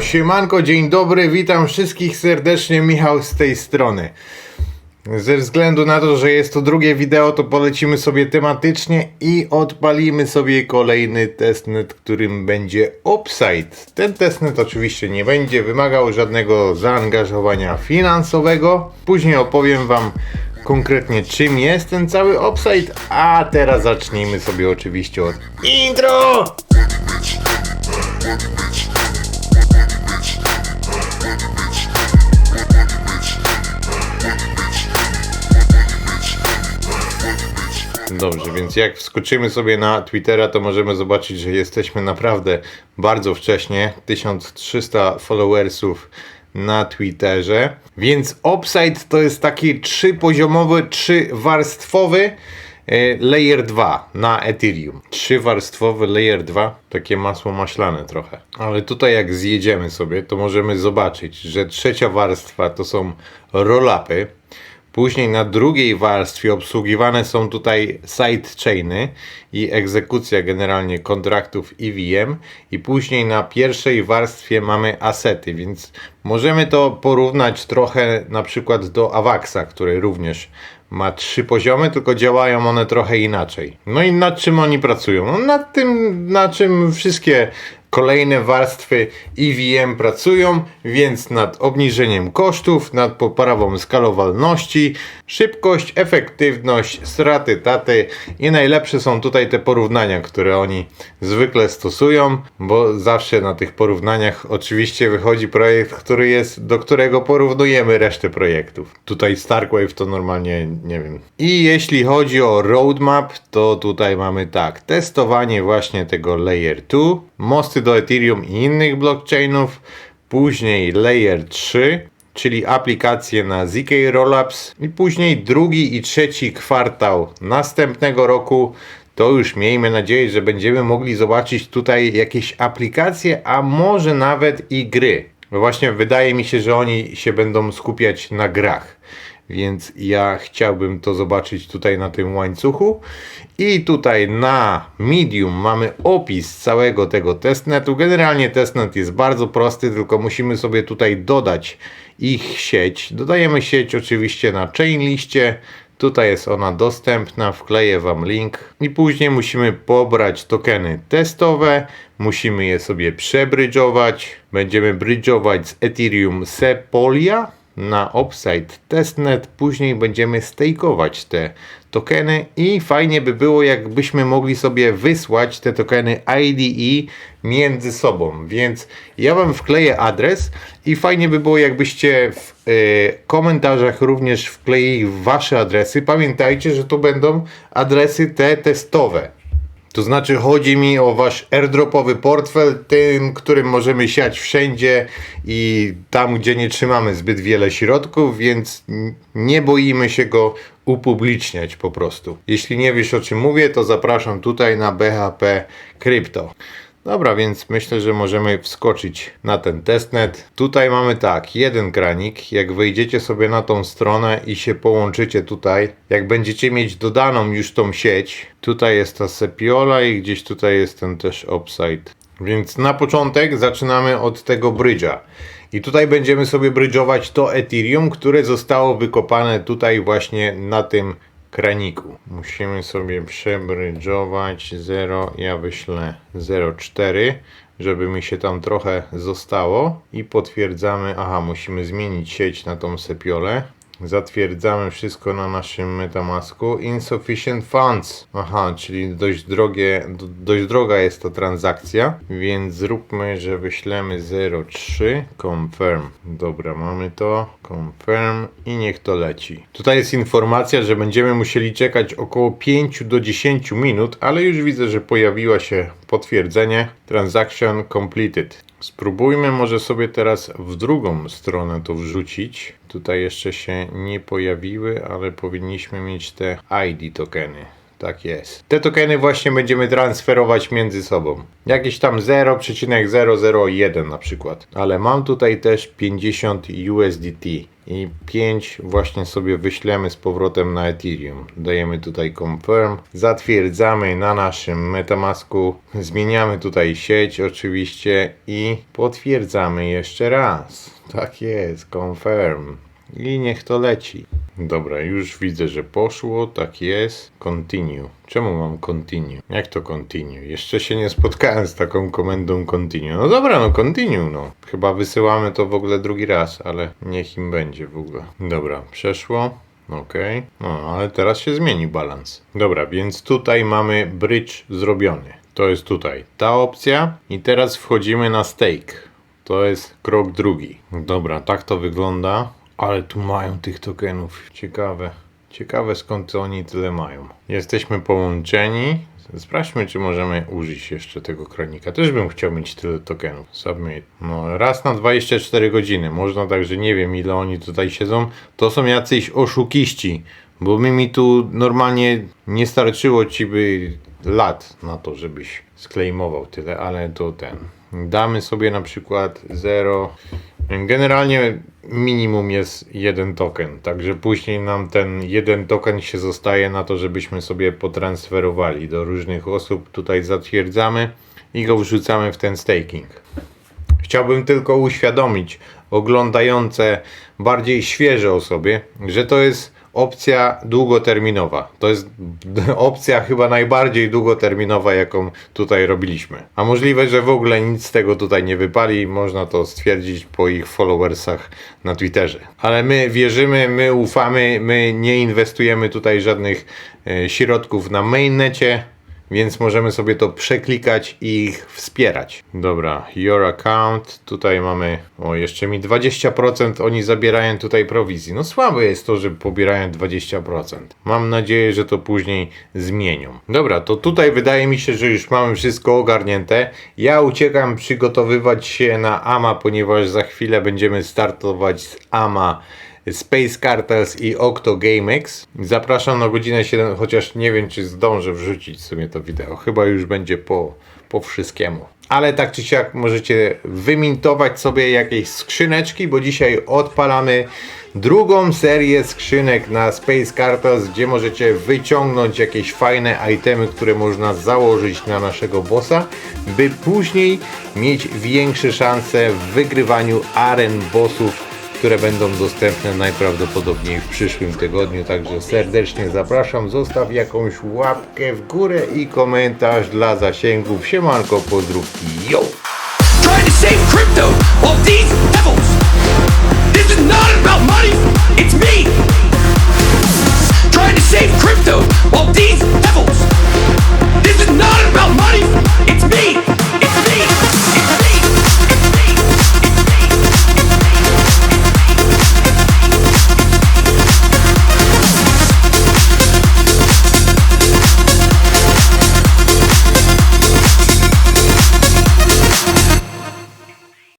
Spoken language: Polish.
Siemanko, dzień dobry, witam wszystkich serdecznie, Michał z tej strony. Ze względu na to, że jest to drugie wideo, to polecimy sobie tematycznie i odpalimy sobie kolejny testnet, którym będzie Upside. Ten testnet oczywiście nie będzie wymagał żadnego zaangażowania finansowego. Później opowiem Wam konkretnie czym jest ten cały Upside, a teraz zacznijmy sobie oczywiście od intro! Dobrze, więc jak wskoczymy sobie na Twittera, to możemy zobaczyć, że jesteśmy naprawdę bardzo wcześnie. 1300 followersów na Twitterze. Więc Upside to jest taki trzypoziomowy, trzywarstwowy e, Layer 2 na Ethereum. Trzywarstwowy Layer 2, takie masło maślane trochę. Ale tutaj jak zjedziemy sobie, to możemy zobaczyć, że trzecia warstwa to są rollupy. Później na drugiej warstwie obsługiwane są tutaj sidechainy i egzekucja generalnie kontraktów EVM i później na pierwszej warstwie mamy asety, więc możemy to porównać trochę na przykład do Avaxa, który również ma trzy poziomy, tylko działają one trochę inaczej. No i nad czym oni pracują? No nad tym, na czym wszystkie kolejne warstwy EVM pracują, więc nad obniżeniem kosztów, nad poprawą skalowalności, szybkość, efektywność, straty, taty i najlepsze są tutaj te porównania, które oni zwykle stosują, bo zawsze na tych porównaniach oczywiście wychodzi projekt, który jest, do którego porównujemy resztę projektów. Tutaj Starkwave to normalnie nie wiem. I jeśli chodzi o roadmap, to tutaj mamy tak, testowanie właśnie tego layer 2, mosty do Ethereum i innych blockchainów, później layer 3, czyli aplikacje na ZK Rollups i później drugi i trzeci kwartał następnego roku to już miejmy nadzieję, że będziemy mogli zobaczyć tutaj jakieś aplikacje, a może nawet i gry. Bo właśnie wydaje mi się, że oni się będą skupiać na grach. Więc ja chciałbym to zobaczyć tutaj na tym łańcuchu. I tutaj na Medium mamy opis całego tego testnetu. Generalnie testnet jest bardzo prosty, tylko musimy sobie tutaj dodać ich sieć. Dodajemy sieć oczywiście na chain liście. Tutaj jest ona dostępna, wkleję Wam link i później musimy pobrać tokeny testowe, musimy je sobie przebrydżować. Będziemy brydżować z Ethereum Sepolia na Upside Testnet, później będziemy stakeować te tokeny i fajnie by było jakbyśmy mogli sobie wysłać te tokeny IDE między sobą, więc ja Wam wkleję adres i fajnie by było jakbyście w y, komentarzach również wkleili Wasze adresy. Pamiętajcie, że to będą adresy te testowe. To znaczy chodzi mi o wasz airdropowy portfel, tym, którym możemy siać wszędzie i tam, gdzie nie trzymamy zbyt wiele środków, więc nie boimy się go upubliczniać po prostu. Jeśli nie wiesz o czym mówię, to zapraszam tutaj na BHP Crypto. Dobra, więc myślę, że możemy wskoczyć na ten testnet. Tutaj mamy tak, jeden kranik. Jak wejdziecie sobie na tą stronę i się połączycie tutaj, jak będziecie mieć dodaną już tą sieć, tutaj jest ta Sepiola i gdzieś tutaj jest ten też Upside. Więc na początek zaczynamy od tego brydża. I tutaj będziemy sobie brydżować to Ethereum, które zostało wykopane tutaj właśnie na tym kraniku. Musimy sobie przebrydżować 0, ja wyślę 0,4, żeby mi się tam trochę zostało i potwierdzamy, aha, musimy zmienić sieć na tą sepiolę. Zatwierdzamy wszystko na naszym Metamasku. Insufficient funds. Aha, czyli dość drogie, do, dość droga jest to transakcja, więc zróbmy, że wyślemy 03 confirm. Dobra, mamy to. Confirm i niech to leci. Tutaj jest informacja, że będziemy musieli czekać około 5 do 10 minut, ale już widzę, że pojawiła się potwierdzenie. Transaction completed. Spróbujmy może sobie teraz w drugą stronę to wrzucić. Tutaj jeszcze się nie pojawiły, ale powinniśmy mieć te ID tokeny. Tak jest. Te tokeny właśnie będziemy transferować między sobą. Jakieś tam 0,001 na przykład. Ale mam tutaj też 50 USDT i 5 właśnie sobie wyślemy z powrotem na Ethereum. Dajemy tutaj confirm, zatwierdzamy na naszym Metamasku, zmieniamy tutaj sieć oczywiście i potwierdzamy jeszcze raz. Tak jest, confirm. I niech to leci. Dobra, już widzę, że poszło, tak jest. Continue. Czemu mam continue? Jak to continue? Jeszcze się nie spotkałem z taką komendą continue. No dobra, no continue, no. Chyba wysyłamy to w ogóle drugi raz, ale niech im będzie w ogóle. Dobra, przeszło. Okej. No, ale teraz się zmieni balans. Dobra, więc tutaj mamy bridge zrobiony. To jest tutaj ta opcja i teraz wchodzimy na stake. To jest krok drugi. Dobra, tak to wygląda. Ale tu mają tych tokenów. Ciekawe. Ciekawe skąd oni tyle mają. Jesteśmy połączeni. Sprawdźmy, czy możemy użyć jeszcze tego kranika. Też bym chciał mieć tyle tokenów. Submit. No, raz na 24 godziny. Można także nie wiem ile oni tutaj siedzą. To są jacyś oszukiści. Bo mi mi tu normalnie nie starczyło ci by lat na to, żebyś sklejmował tyle, ale to ten. Damy sobie na przykład 0. Generalnie minimum jest jeden token, także później nam ten jeden token się zostaje na to, żebyśmy sobie potransferowali do różnych osób. Tutaj zatwierdzamy i go wrzucamy w ten staking. Chciałbym tylko uświadomić oglądające bardziej świeże osoby, że to jest opcja długoterminowa. To jest opcja chyba najbardziej długoterminowa, jaką tutaj robiliśmy. A możliwe, że w ogóle nic z tego tutaj nie wypali, można to stwierdzić po ich followersach na Twitterze. Ale my wierzymy, my ufamy, my nie inwestujemy tutaj żadnych e, środków na mainnecie. Więc możemy sobie to przeklikać i ich wspierać. Dobra, your account. Tutaj mamy, o jeszcze mi 20% oni zabierają tutaj prowizji. No słabe jest to, że pobierają 20%. Mam nadzieję, że to później zmienią. Dobra, to tutaj wydaje mi się, że już mamy wszystko ogarnięte. Ja uciekam przygotowywać się na AMA, ponieważ za chwilę będziemy startować z AMA. Space Cartels i Octo GameX. Zapraszam na godzinę 7, chociaż nie wiem, czy zdążę wrzucić sobie to wideo. Chyba już będzie po, po wszystkiemu. Ale tak czy siak możecie wymintować sobie jakieś skrzyneczki, bo dzisiaj odpalamy drugą serię skrzynek na Space Cartels, gdzie możecie wyciągnąć jakieś fajne itemy, które można założyć na naszego bossa, by później mieć większe szanse w wygrywaniu aren bossów które będą dostępne najprawdopodobniej w przyszłym tygodniu. Także serdecznie zapraszam. Zostaw jakąś łapkę w górę i komentarz dla zasięgów. Siemanko, pozdrówki, yo! Trying to save crypto these devils.